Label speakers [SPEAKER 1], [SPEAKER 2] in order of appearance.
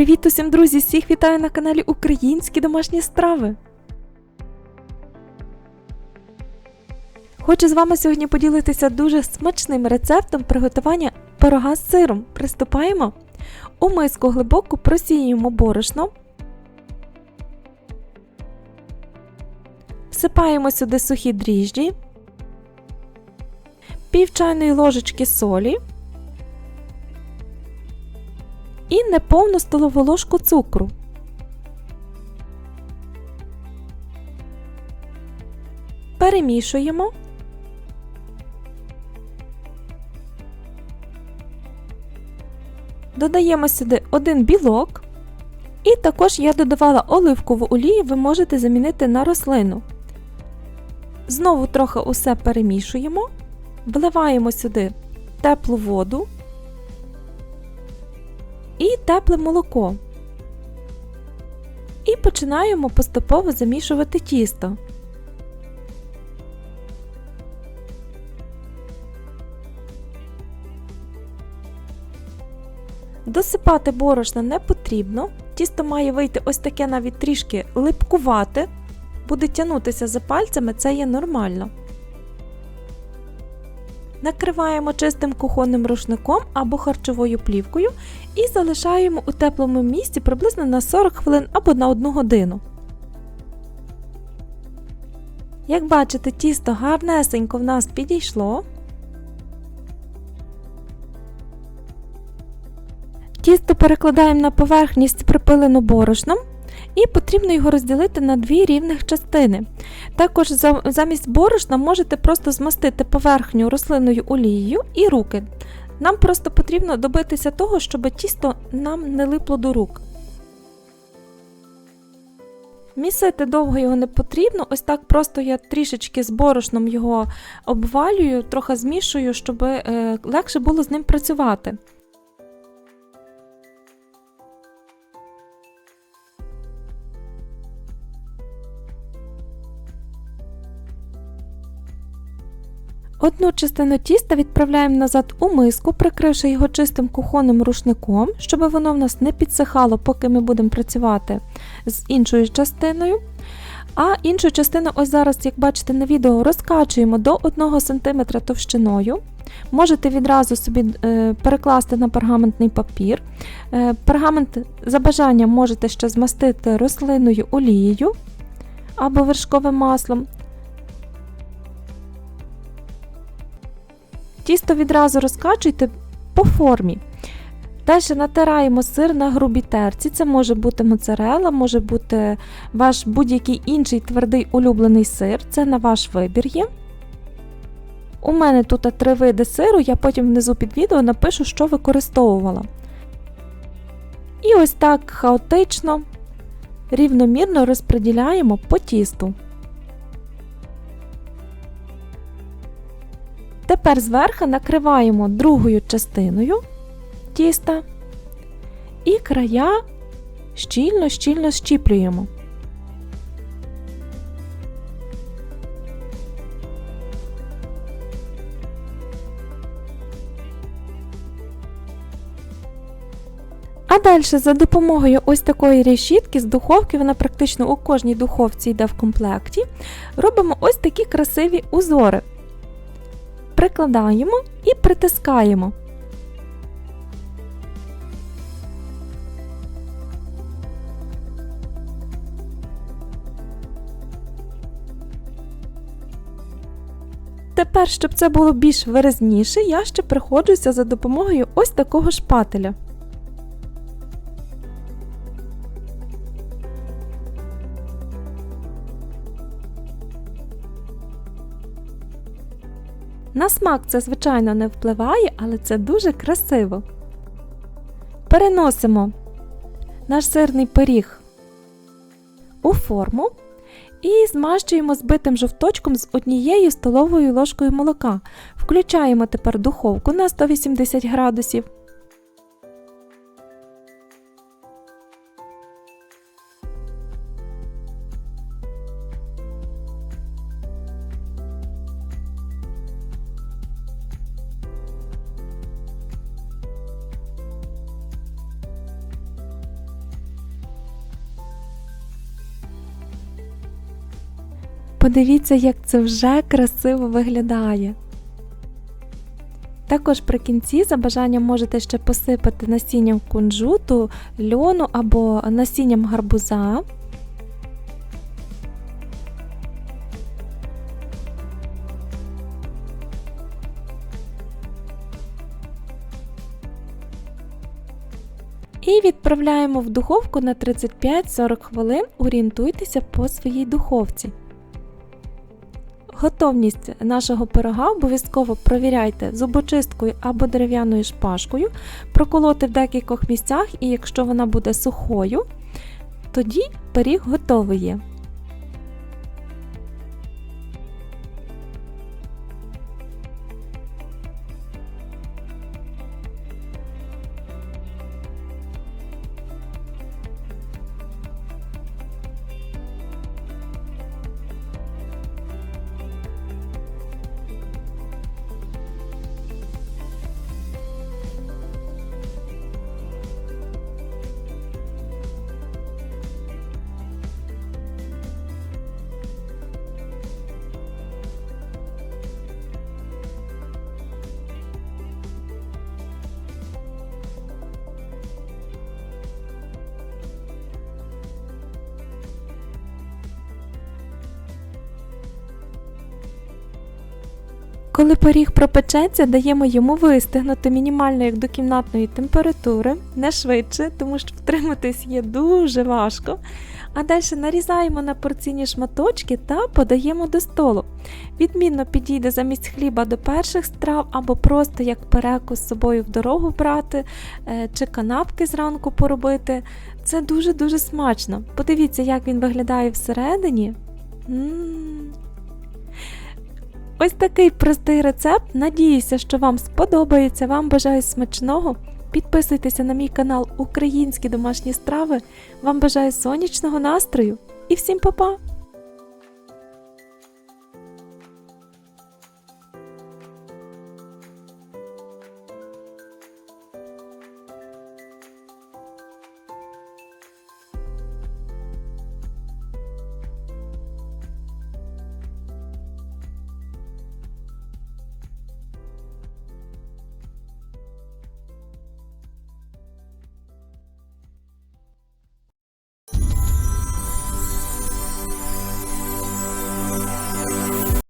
[SPEAKER 1] Привіт усім, друзі! Всіх вітаю на каналі Українські домашні страви. Хочу з вами сьогодні поділитися дуже смачним рецептом приготування пирога з сиром. Приступаємо. У миску глибоко просіюємо борошно. Всипаємо сюди сухі дріжджі, пів чайної ложечки солі. І неповну столову ложку цукру. Перемішуємо. Додаємо сюди один білок. І також я додавала оливкову олію, ви можете замінити на рослину. Знову трохи усе перемішуємо, вливаємо сюди теплу воду і тепле молоко. І починаємо поступово замішувати тісто. Досипати борошна не потрібно. Тісто має вийти ось таке навіть трішки липкувате, буде тягнутися за пальцями, це є нормально. Накриваємо чистим кухонним рушником або харчовою плівкою і залишаємо у теплому місці приблизно на 40 хвилин або на 1 годину. Як бачите, тісто гарнесенько в нас підійшло. Тісто перекладаємо на поверхність припилену борошном і потрібно його розділити на дві рівних частини. Також замість борошна можете просто змастити поверхню рослинною олією і руки. Нам просто потрібно добитися того, щоб тісто нам не липло до рук. Місити довго його не потрібно, ось так просто я трішечки з борошном його обвалюю, трохи змішую, щоб е, легше було з ним працювати. Одну частину тіста відправляємо назад у миску, прикривши його чистим кухонним рушником, щоб воно в нас не підсихало, поки ми будемо працювати з іншою частиною. А іншу частину, ось зараз, як бачите на відео, розкачуємо до 1 см товщиною. Можете відразу собі е, перекласти на пергаментний папір. Е, пергамент за бажанням можете ще змастити рослинною олією або вершковим маслом. Тісто відразу розкачуйте по формі. Далі натираємо сир на грубій терці. Це може бути моцарела, може бути ваш будь-який інший твердий улюблений сир, це на ваш вибір є. У мене тут три види сиру, я потім внизу під відео напишу, що використовувала. І ось так хаотично, рівномірно розподіляємо по тісту. Тепер зверху накриваємо другою частиною тіста і края щільно-щільно щіплюємо. А далі за допомогою ось такої решітки з духовки, вона практично у кожній духовці йде в комплекті, робимо ось такі красиві узори прикладаємо і притискаємо. Тепер, щоб це було більш виразніше, я ще приходжуся за допомогою ось такого шпателя. На смак це, звичайно, не впливає, але це дуже красиво. Переносимо наш сирний пиріг у форму і змащуємо збитим жовточком з однією столовою ложкою молока. Включаємо тепер духовку на 180 градусів. Подивіться, як це вже красиво виглядає. Також при кінці за бажанням можете ще посипати насінням кунжуту, льону або насінням гарбуза. І відправляємо в духовку на 35-40 хвилин. Орієнтуйтеся по своїй духовці. Готовність нашого пирога обов'язково провіряйте зубочисткою або дерев'яною шпажкою, проколоти в декількох місцях, і якщо вона буде сухою, тоді пиріг готовий є. Коли пиріг пропечеться, даємо йому вистигнути мінімально як до кімнатної температури, не швидше, тому що втриматись є дуже важко. А далі нарізаємо на порційні шматочки та подаємо до столу. Відмінно підійде замість хліба до перших страв або просто як перекус з собою в дорогу брати, е, чи канапки зранку поробити. Це дуже-дуже смачно. Подивіться, як він виглядає всередині. М-м-м. Ось такий простий рецепт. Надіюся, що вам сподобається. Вам бажаю смачного. Підписуйтеся на мій канал Українські домашні страви. Вам бажаю сонячного настрою і всім па-па!